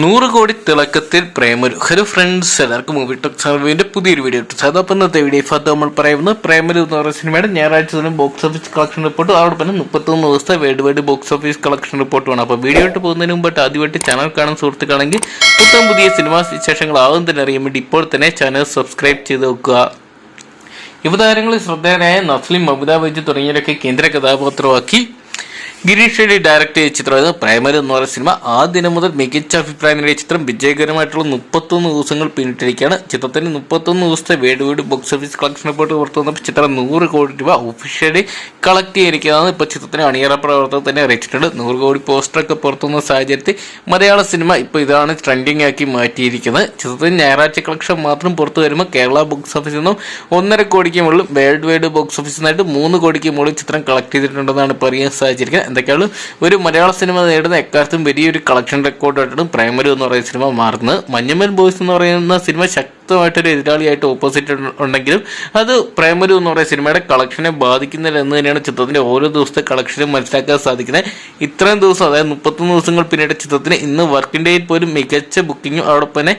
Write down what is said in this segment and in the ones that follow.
നൂറ് കോടി തിളക്കത്തിൽ പ്രേമരു ഹലോ ഫ്രണ്ട്സ് എല്ലാവർക്കും മൂവി ടോക്ക് സർവീന്റെ പുതിയൊരു വീഡിയോ ഇട്ടു അതപ്പം ഇന്നത്തെ വീഡിയോ ഫത്ത് നമ്മൾ പറയുന്നത് പ്രേമരു എന്ന് പറയുന്ന സിനിമയുടെ ഞായറാഴ്ച തന്നെ ബോക്സ് ഓഫീസ് കളക്ഷൻ റിപ്പോർട്ട് അതോടൊപ്പം തന്നെ മുപ്പത്തൊന്ന് ദിവസത്തെ world wide box office collection റിപ്പോർട്ടുമാണ് അപ്പോൾ വീഡിയോ ഇട്ട് പോകുന്നതിന് മുമ്പായിട്ട് ആദ്യമായിട്ട് ചാനൽ കാണാൻ സുഹൃത്തുക്കളാണെങ്കിൽ പുത്തം പുതിയ സിനിമാ വിശേഷങ്ങൾ ആവും തന്നെ അറിയാൻ വേണ്ടി ഇപ്പോൾ തന്നെ ചാനൽ സബ്സ്ക്രൈബ് ചെയ്ത് വെക്കുക. യുവതാരങ്ങളിൽ ശ്രദ്ധേയനായ നസ്ലിം മമത വൈദ്യ തുടങ്ങിയവരൊക്കെ കേന്ദ്ര കഥാപാത്രമാക്കി. ഗിരീഷ് ഷെഡി ഡയറക്ട് ചെയ്ത ചിത്രമായത് പ്രൈമറി എന്ന് പറയുന്ന സിനിമ ആ ദിനം മുതൽ മികച്ച അഭിപ്രായം നേടിയ ചിത്രം വിജയകരമായിട്ടുള്ള മുപ്പത്തൊന്ന് ദിവസങ്ങൾ പിന്നിട്ടിരിക്കുകയാണ്. ചിത്രത്തിന് മുപ്പത്തൊന്ന് ദിവസത്തെ വേഡ് വീട് ബോക്സ് ഓഫീസ് കളക്ഷൻ റിപ്പോർട്ട് പുറത്തു വന്നപ്പോൾ ചിത്രം നൂറ് കോടി രൂപ ഒഫീഷ്യലി കളക്ട് ചെയ്തിരിക്കുന്നതാണ്. ഇപ്പോൾ ചിത്രത്തിന് അണിയറ പ്രവർത്തകർ തന്നെ അറിയിച്ചിട്ടുണ്ട്. നൂറ് കോടി പോസ്റ്ററൊക്കെ പുറത്തുവന്ന സാഹചര്യത്തിൽ മലയാള സിനിമ ഇപ്പോൾ ഇതാണ് ട്രെൻഡിങ് ആക്കി മാറ്റിയിരിക്കുന്നത്. ചിത്രത്തിന് ഞായറാഴ്ച കളക്ഷൻ മാത്രം പുറത്തു വരുമ്പോൾ കേരള ബോക്സ് ഓഫീസിൽ നിന്നും ഒന്നര കോടിക്ക് മുകളിൽ വേൾഡ് വൈഡ് ബോക്സ് ഓഫീസിൽ നിന്നായിട്ട് മൂന്ന് കോടിക്ക് മുകളിൽ ചിത്രം കളക്ട് ചെയ്തിട്ടുണ്ടെന്നാണ് ഇപ്പോൾ അറിയാൻ സാധിച്ചിരിക്കുന്നത്. എന്തൊക്കെയാണ്? ഒരു മലയാള സിനിമ നേടുന്ന എക്കാലത്തും വലിയൊരു കളക്ഷൻ റെക്കോർഡായിട്ടാണ് പ്രൈമറി എന്ന് പറയുന്ന സിനിമ മാറുന്നത്. മഞ്ഞമ്മൽ ബോയ്സ് എന്ന് പറയുന്ന സിനിമ ശക്തമായിട്ടൊരു എതിരാളിയായിട്ട് ഓപ്പോസിറ്റ് ഉണ്ടെങ്കിലും അത് പ്രൈമറി എന്ന് പറയുന്ന സിനിമയുടെ കളക്ഷനെ ബാധിക്കുന്നില്ല എന്ന് തന്നെയാണ് ചിത്രത്തിന്റെ ഓരോ ദിവസത്തെ കളക്ഷനും മനസ്സിലാക്കാൻ സാധിക്കുന്നത്. ഇത്രയും ദിവസം അതായത് മുപ്പത്തൊന്ന് ദിവസങ്ങൾ പിന്നീട് ചിത്രത്തിന് ഇന്ന് വർക്കിംഗ് പോലും മികച്ച ബുക്കിങ്ങും അതോടൊപ്പം തന്നെ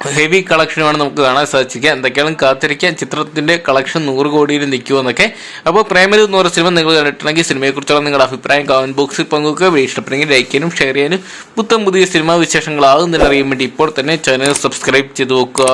ഹെവി കളക്ഷനുമാണ് നമുക്ക് കാണാൻ സാധിക്കുക എന്തൊക്കെയാണ് കാത്തിരിക്കുക. ചിത്രത്തിന്റെ കളക്ഷൻ നൂറ് കോടിയിൽ നിൽക്കുമെന്നൊക്കെ അപ്പോൾ പ്രേമരു എന്ന് പറഞ്ഞ സിനിമ നിങ്ങൾ കണ്ടിട്ടുണ്ടെങ്കിൽ സിനിമയെക്കുറിച്ചുള്ള നിങ്ങളുടെ അഭിപ്രായം കമന്റ് ബോക്സിൽ പങ്കുവെക്കുക. വീഡിയോ ഇഷ്ടപ്പെടുമെങ്കിൽ ലൈക്ക് ചെയ്യാനും ഷെയർ ചെയ്യാനും പുത്തം പുതിയ സിനിമാ വിശേഷങ്ങളാകുന്നതിനറിയാൻ വേണ്ടി ഇപ്പോൾ തന്നെ ചാനൽ സബ്സ്ക്രൈബ് ചെയ്ത് നോക്കുക